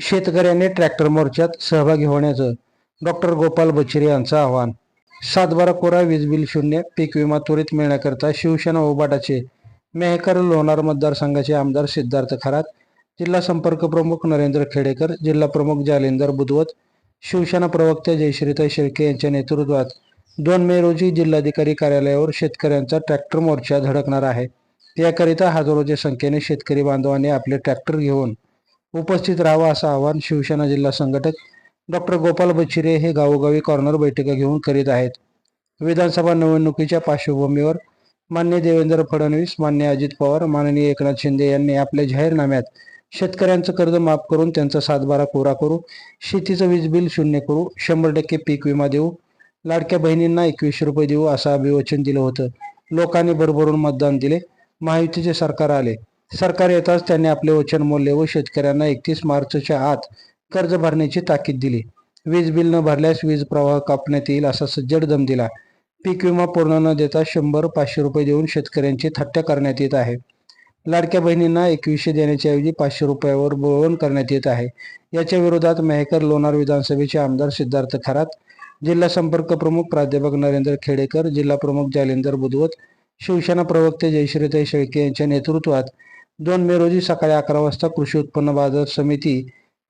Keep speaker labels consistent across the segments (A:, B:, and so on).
A: शेतकऱ्यांनी ट्रॅक्टर मोर्चात सहभागी होण्याचं डॉक्टर गोपाल बचेरे यांचं आवाहन. सातबारा कोरा वीज बिल शून्य पीक विमा त्वरित मिळण्याकरता शिवसेना ओबाटाचे मेहकर लोणार मतदारसंघाचे आमदार सिद्धार्थ खरात जिल्हा संपर्क प्रमुख नरेंद्र खेडेकर जिल्हा प्रमुख जालिंदर बुधवत शिवसेना प्रवक्त्या जयश्रीताई शेळके यांच्या नेतृत्वात दोन मे रोजी जिल्हाधिकारी कार्यालयावर शेतकऱ्यांचा ट्रॅक्टर मोर्चा धडकणार आहे. याकरिता हजारोच्या संख्येने शेतकरी बांधवांनी आपले ट्रॅक्टर घेऊन उपस्थित राहावं असं आवाहन शिवसेना जिल्हा संघटक डॉक्टर गोपाल बचिरे हे गावोगावी कॉर्नर बैठका घेऊन करीत आहेत. विधानसभा निवडणुकीच्या पार्श्वभूमीवर मान्य देवेंद्र फडणवीस मान्य अजित पवार माननीय एकनाथ शिंदे यांनी आपल्या जाहीरनाम्यात शेतकऱ्यांचं कर्ज माफ करून त्यांचा सातबारा कोरा करू शेतीचं वीज बिल शून्य करू शंभर टक्के पीक विमा देऊ लाडक्या बहिणींना एकवीसशे रुपये देऊ असं अभिवचन दिलं होतं. लोकांनी भरभरून मतदान दिले. महायुतीचे सरकार आले. सरकार येताच त्यांनी आपले वचन मोडले व शेतकऱ्यांना एकतीस मार्चच्या आत कर्ज भरण्याची ताकीद दिली. वीज बिल न भरल्यास वीज प्रवाह कापण्यात येईल असा सज्जड दम दिला. पीक विमा पूर्ण न देता शंभर पाचशे रुपये देऊन शेतकऱ्यांची थट्टा करण्यात येत आहे. लाडक्या बहिणींना एकवीसशे देण्याच्या ऐवजी पाचशे रुपयावर बोळवण करण्यात येत आहे. याच्या विरोधात मेहकर लोणार विधानसभेचे आमदार सिद्धार्थ खरात जिल्हा संपर्क प्रमुख प्राध्यापक नरेंद्र खेडेकर जिल्हा प्रमुख जालेंदर बुधवत शिवसेना प्रवक्ते जयश्रीताई शेळके यांच्या नेतृत्वात दोन मे रोजी सकाळी अकरा वाजता कृषी उत्पन्न बाजार समिती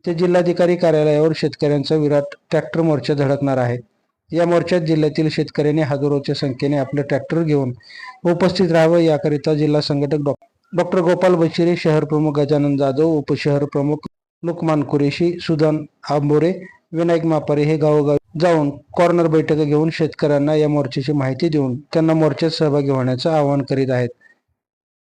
A: ते जिल्हाधिकारी कार्यालयावर शेतकऱ्यांचा विराट ट्रॅक्टर मोर्चा धडकणार आहे. या मोर्चात जिल्ह्यातील शेतकऱ्यांनी हजारोच्या संख्येने आपले ट्रॅक्टर घेऊन उपस्थित राहावं याकरिता जिल्हा संघटक डॉ डॉक्टर गोपाल बशिरे शहर प्रमुख गजानन जाधव उपशहर प्रमुख लुकमान कुरेशी सुदान आंबोरे विनायक मापारे हे गावोगावी जाऊन कॉर्नर बैठका घेऊन शेतकऱ्यांना या मोर्चाची माहिती देऊन त्यांना मोर्चात सहभागी होण्याचं आवाहन करीत आहेत.